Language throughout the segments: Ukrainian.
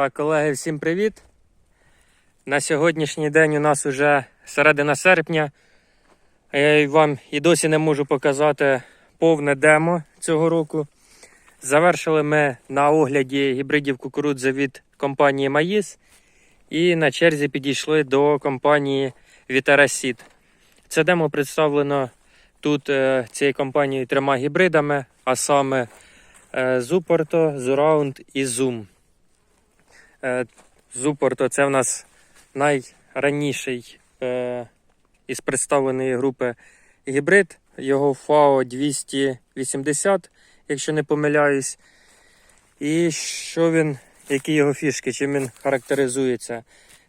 Так, колеги, всім привіт. На сьогоднішній день у нас вже середина серпня. Я вам і досі не можу показати повне демо цього року. Завершили ми на огляді гібридів кукурудзи від компанії Маїс. І на черзі підійшли до компанії Вітерасіт. Це демо представлено тут е, цією компанією трьома гібридами, а саме е, Зупорто, Зураунд і Zoom. Е, Зупорто це в нас найраніший е, із представленої групи гібрид. Його FAO 280, якщо не помиляюсь. І що він, які його фішки, чим він характеризується?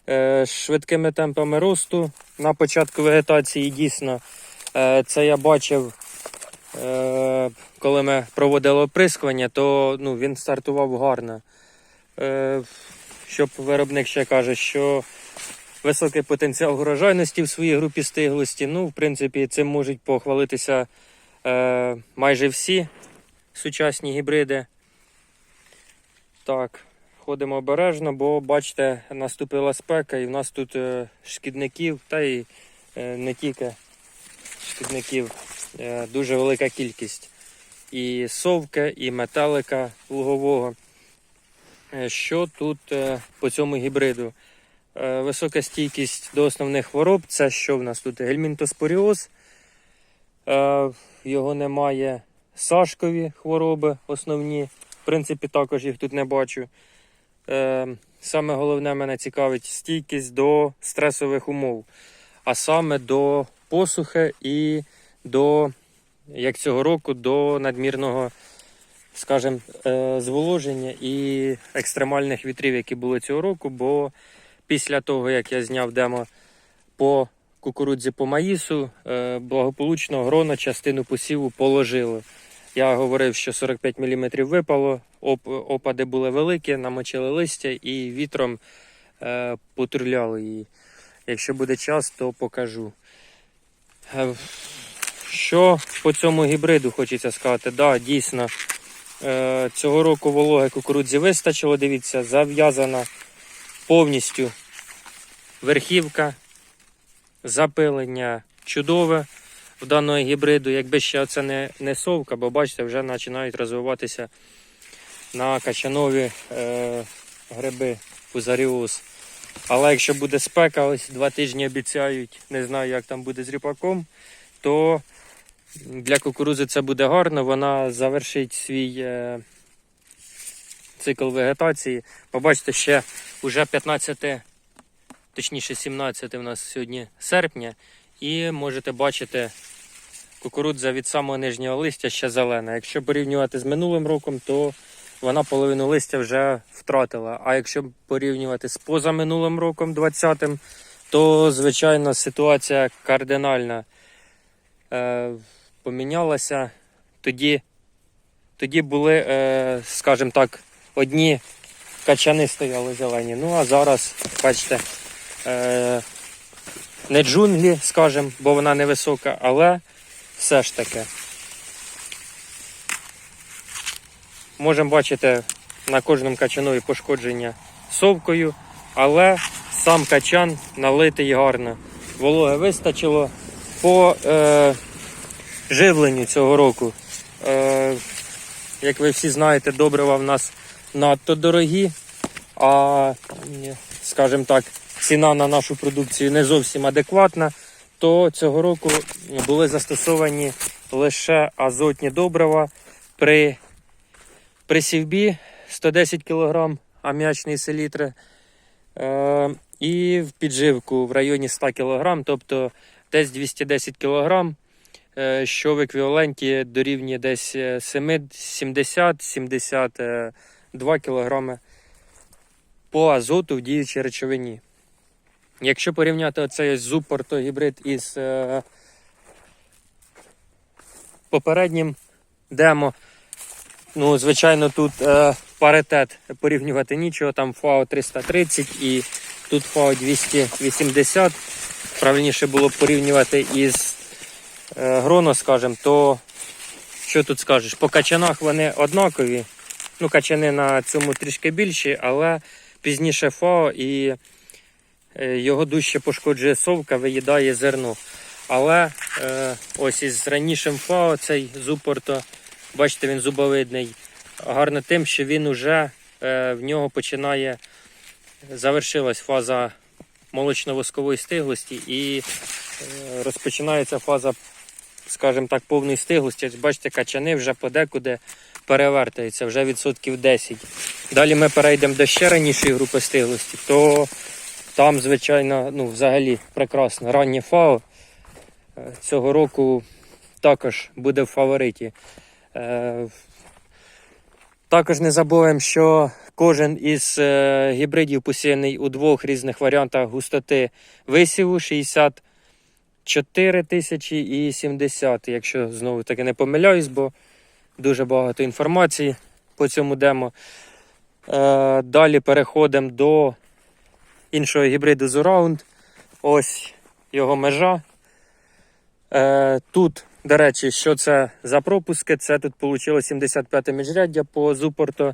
Е, швидкими темпами росту на початку вегетації дійсно. Це я бачив, коли ми проводили оприскування, то ну, він стартував гарно. Щоб виробник ще каже, що високий потенціал урожайності в своїй групі стиглості. Ну, в принципі, цим можуть похвалитися е, майже всі сучасні гібриди. Так, ходимо обережно, бо бачите, наступила спека, і в нас тут е, шкідників, та й е, не тільки шкідників, е, дуже велика кількість. І совки, і метелика лугового. Е, Що тут е, по цьому гібриду? Е, Висока стійкість до основних хвороб. Це що в нас тут? Гельмінтоспоріоз. Його немає сашкові хвороби основні. В принципі, також їх тут не бачу. Саме головне мене цікавить стійкість до стресових умов, а саме до посухи і до, як цього року, до надмірного скажімо, е, зволоження і екстремальних вітрів, які були цього року. Бо після того, як я зняв демо по кукурудзі по маїсу, е, благополучно грона частину посіву положило. Я говорив, що 45 мм випало, опади були великі, намочили листя і вітром е, потурляли її. Якщо буде час, то покажу. Що по цьому гібриду хочеться сказати? Да, дійсно, Цього року вологи кукурудзі вистачило, дивіться, зав'язана повністю верхівка, запилення чудове в даного гібриду. Якби ще це не, не совка, бо бачите, вже починають розвиватися на качанові е, гриби пузаріоз. Але якщо буде спека, ось два тижні обіцяють, не знаю, як там буде з ріпаком, то для кукурузи це буде гарно, вона завершить свій е, цикл вегетації. Побачите, ще вже 15, точніше 17 у нас сьогодні серпня, і можете бачити, кукурудза від самого нижнього листя ще зелена. Якщо порівнювати з минулим роком, то вона половину листя вже втратила. А якщо порівнювати з позаминулим роком, 20-м, то звичайно ситуація кардинальна. Помінялася. Тоді, тоді були, е, скажімо так, одні качани стояли зелені. Ну а зараз, бачите, е, не джунглі, скажімо, бо вона невисока, але все ж таки. Можемо бачити на кожному качанові пошкодження совкою, але сам качан налитий гарно. Вологи вистачило. По е, живленню цього року. Е, як ви всі знаєте, добрива в нас надто дорогі, а, скажімо так, ціна на нашу продукцію не зовсім адекватна, то цього року були застосовані лише азотні добрива при, при сівбі 110 кг ам'ячної селітри е, і в підживку в районі 100 кг, тобто десь 210 кг що в еквіваленті дорівнює десь 70-72 кг по азоту в діючій речовині. Якщо порівняти оцей зупорто гібрид із е, попереднім демо, ну, звичайно, тут е, паритет порівнювати нічого, там FAO 330 і тут FAO 280. Правильніше було порівнювати із е, гроно, скажімо, то що тут скажеш? По качанах вони однакові. Ну, качани на цьому трішки більші, але пізніше ФАО і е, його дужче пошкоджує совка, виїдає зерно. Але е, ось із ранішим ФАО цей зупор, то, бачите, він зубовидний. Гарно тим, що він уже е, в нього починає завершилась фаза молочно-воскової стиглості і е, розпочинається фаза, скажімо так, повний стиглості. Бачите, качани вже подекуди перевертаються, вже відсотків 10. Далі ми перейдемо до ще ранішої групи стиглості, то там, звичайно, ну, взагалі прекрасно. Раннє фау е, цього року також буде в фавориті. Е, також не забуваємо, що кожен із е, гібридів посіяний у двох різних варіантах густоти висіву 60 4070, якщо знову таки не помиляюсь, бо дуже багато інформації по цьому демо. Е, далі переходимо до іншого гібриду Surround. Ось його межа. Е, тут, до речі, що це за пропуски? Це тут вийшло 75 міжряддя по зупорту.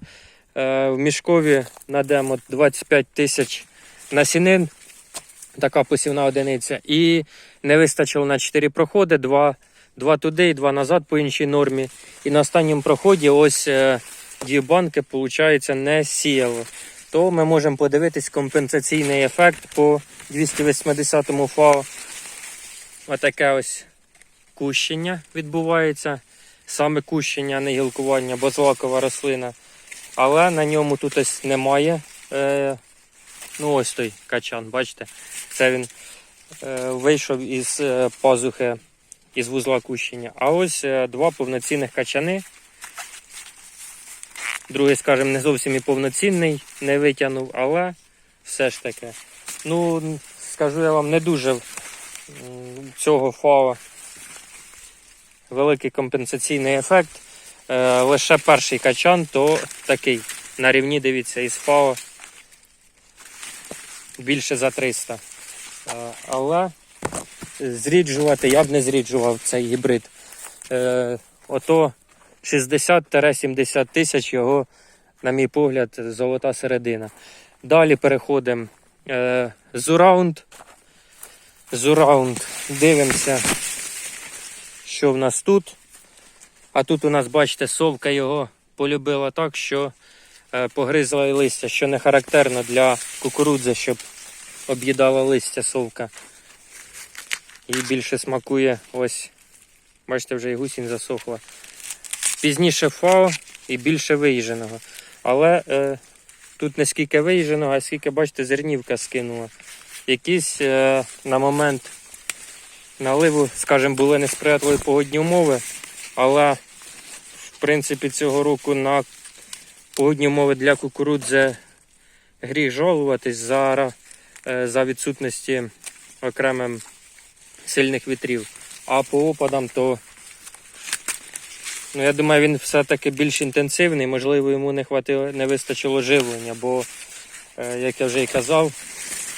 Е, в мішкові на демо 25 тисяч насінин. Така посівна одиниця. І не вистачило на 4 проходи, 2, 2 туди і 2 назад по іншій нормі. І на останньому проході ось е, дві банки, виходить, не сіяло. То ми можемо подивитись компенсаційний ефект по 280 му ФАО. Отаке ось кущення відбувається. Саме кущення, не гілкування, бо злакова рослина. Але на ньому тут ось немає. Е, ну ось той качан, бачите? Це він е, вийшов із е, пазухи, із вузла кущення. А ось е, два повноцінних качани. Другий, скажімо, не зовсім і повноцінний, не витягнув, але все ж таки. Ну, скажу я вам, не дуже цього фау великий компенсаційний ефект. Е, лише перший качан, то такий на рівні, дивіться, із ФАО більше за 300. Е, але зріджувати я б не зріджував цей гібрид. Е, ото 60-70 тисяч його, на мій погляд, золота середина. Далі переходимо е, Зураунд. Зураунд. Дивимося, що в нас тут. А тут у нас, бачите, совка його полюбила так, що погризла і листя, що не характерно для кукурудзи, щоб об'їдала листя совка. І більше смакує ось. Бачите, вже і гусінь засохла. Пізніше фао і більше виїждженого. Але е, тут не скільки виїждженого, а скільки, бачите, зернівка скинула. Якісь е, на момент наливу, скажімо, були несприятливі погодні умови, але в принципі цього року на погодні умови для кукурудзи гріх жалуватись за, е, за відсутності окремим сильних вітрів. А по опадам, то ну, я думаю, він все-таки більш інтенсивний, можливо, йому не хватило, не вистачило живлення, бо, е, як я вже і казав,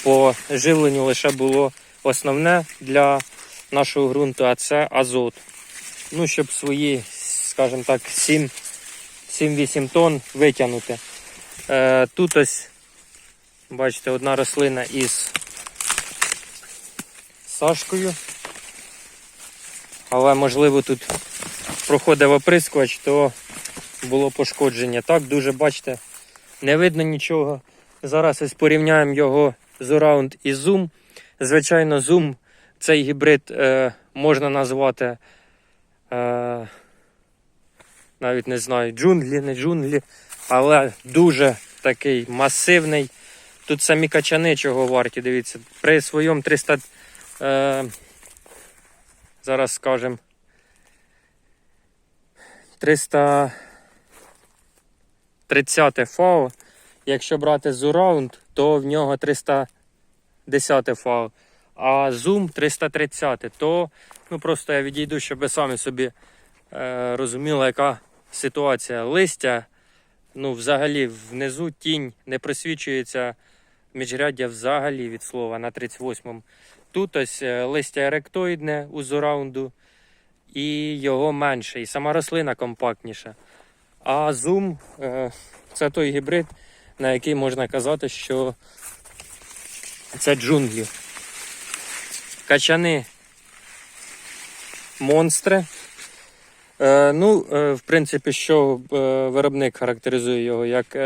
по живленню лише було основне для нашого ґрунту, а це азот. Ну, щоб свої, скажімо так, 7 7-8 тонн витягнути. Е, тут ось, бачите, одна рослина із сашкою. Але можливо тут проходив оприскувач, то було пошкодження. Так, дуже бачите, не видно нічого. Зараз ось порівняємо його з Around і Zoom. Звичайно, Zoom цей гібрид е, можна назвати е, навіть не знаю, джунглі, не джунглі, але дуже такий масивний. Тут самі качани чого варті, дивіться, при своєму 300. Е, зараз скажемо. 330 фау. Якщо брати Zurround, то в нього 310 фау. А Zoom 330, то ну просто я відійду, щоб ви самі собі е, розуміли, яка ситуація. Листя, ну, взагалі, внизу тінь не просвічується міжряддя взагалі від слова на 38-му. Тут ось е, листя еректоїдне у зураунду, і його менше, і сама рослина компактніша. А Zoom е, це той гібрид, на який можна казати, що це джунглі. Качани монстри. Е, ну, е, в принципі, що е, виробник характеризує його як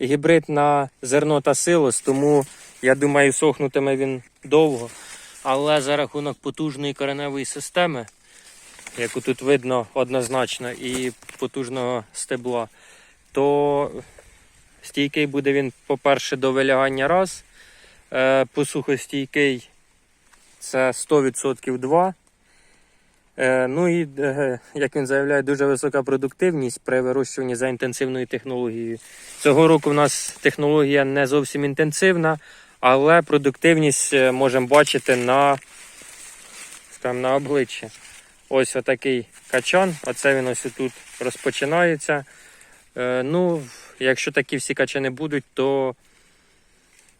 гібрид на зерно та силос, тому я думаю, сохнутиме він довго. Але за рахунок потужної кореневої системи, яку тут видно однозначно, і потужного стебла, то стійкий буде він, по-перше, до вилягання раз. Е, Посухостійкий це 100% 2. Е, Ну і, е, як він заявляє, дуже висока продуктивність при вирощуванні за інтенсивною технологією. Цього року в нас технологія не зовсім інтенсивна, але продуктивність е, можемо бачити на, скажімо, на обличчі. Ось отакий качан, оце він ось тут розпочинається. Ну, якщо такі всі качани будуть, то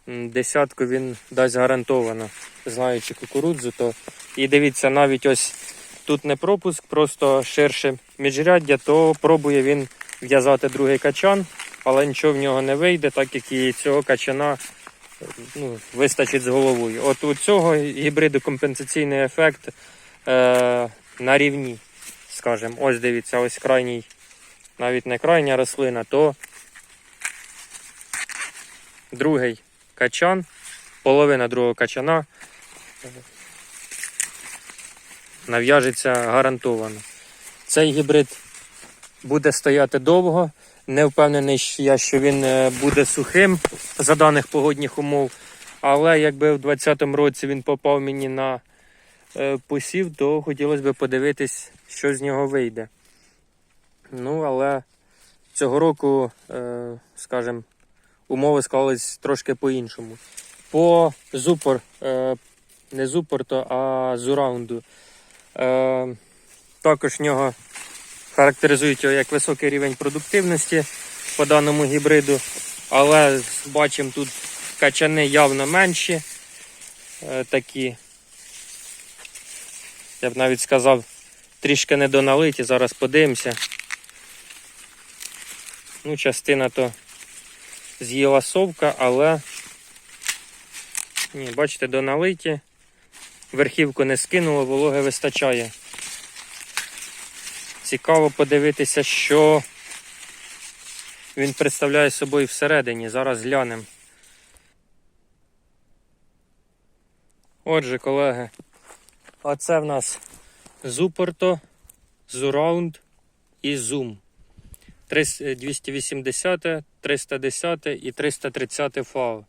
десятку він дасть гарантовано, знаючи кукурудзу, то і дивіться, навіть ось тут не пропуск, просто ширше міжряддя, то пробує він в'язати другий качан, але нічого в нього не вийде, так як і цього качана ну, вистачить з головою. От у цього гібриду компенсаційний ефект е, на рівні, скажімо. Ось дивіться, ось крайній, навіть не крайня рослина, то другий качан, половина другого качана нав'яжеться гарантовано. Цей гібрид буде стояти довго. Не впевнений я, що він е, буде сухим за даних погодних умов. Але якби в 2020 році він попав мені на е, посів, то хотілося б подивитись, що з нього вийде. Ну, але цього року, е, скажімо, умови склались трошки по-іншому. По зупор, не зупорту, а зураунду. Е, також в нього характеризують його як високий рівень продуктивності по даному гібриду. Але бачимо тут качани явно менші. Е, такі, я б навіть сказав, трішки недоналиті. Зараз подивимося. Ну, частина то з'їла совка, але ні, бачите, доналиті. Верхівку не скинуло, вологи вистачає. Цікаво подивитися, що він представляє собою всередині. Зараз глянемо. Отже, колеги, оце в нас Зупорто, Зураунд і Zoom. 280, 310 і 330 фау.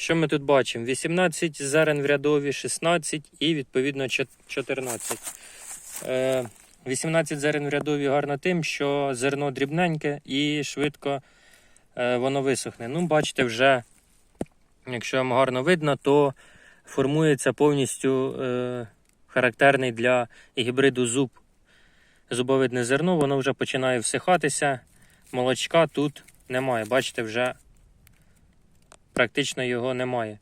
Що ми тут бачимо? 18 зерен в рядові, 16 і відповідно 14. Е, 18 зерен в рядові гарно тим, що зерно дрібненьке і швидко е, воно висохне. Ну, бачите, вже, якщо вам гарно видно, то формується повністю е, характерний для гібриду зуб. Зубовидне зерно, воно вже починає всихатися. Молочка тут немає. Бачите, вже практично його немає.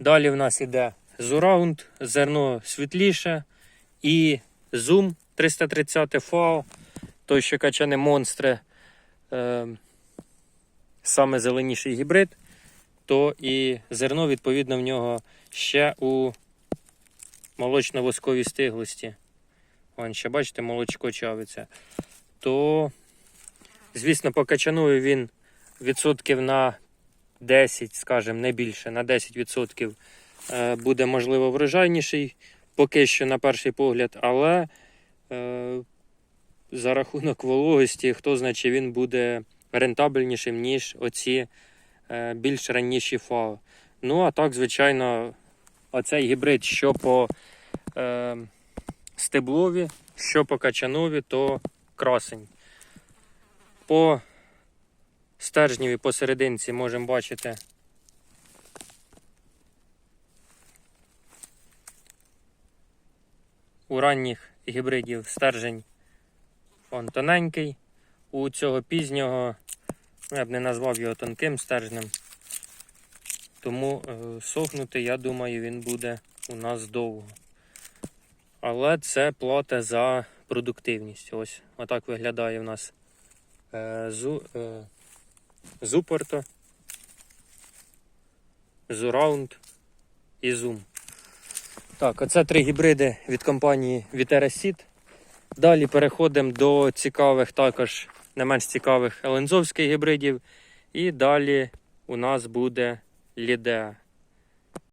Далі в нас іде зураунд, зерно світліше і зум 330 FAO, той, що качане монстри, е, саме зеленіший гібрид, то і зерно, відповідно, в нього ще у молочно-восковій стиглості. Вон ще бачите, молочко чавиться. То, звісно, по качаную він відсотків на 10, скажімо, не більше, на 10% е, буде, можливо, врожайніший, поки що на перший погляд, але е, за рахунок вологості, хто знає, чи він буде рентабельнішим, ніж оці е, більш ранніші фао. Ну, а так, звичайно, оцей гібрид, що по е, стеблові, що по качанові, то красень. По стержневі посерединці можемо бачити у ранніх гібридів стержень он тоненький, у цього пізнього, я б не назвав його тонким стержнем, тому е, сохнути, я думаю, він буде у нас довго. Але це плата за продуктивність. Ось отак виглядає в нас е, е, Зупорто, Зураунд і Zoom. Так, оце три гібриди від компанії Vitera Seed. Далі переходимо до цікавих, також не менш цікавих елензовських гібридів. І далі у нас буде Лідеа.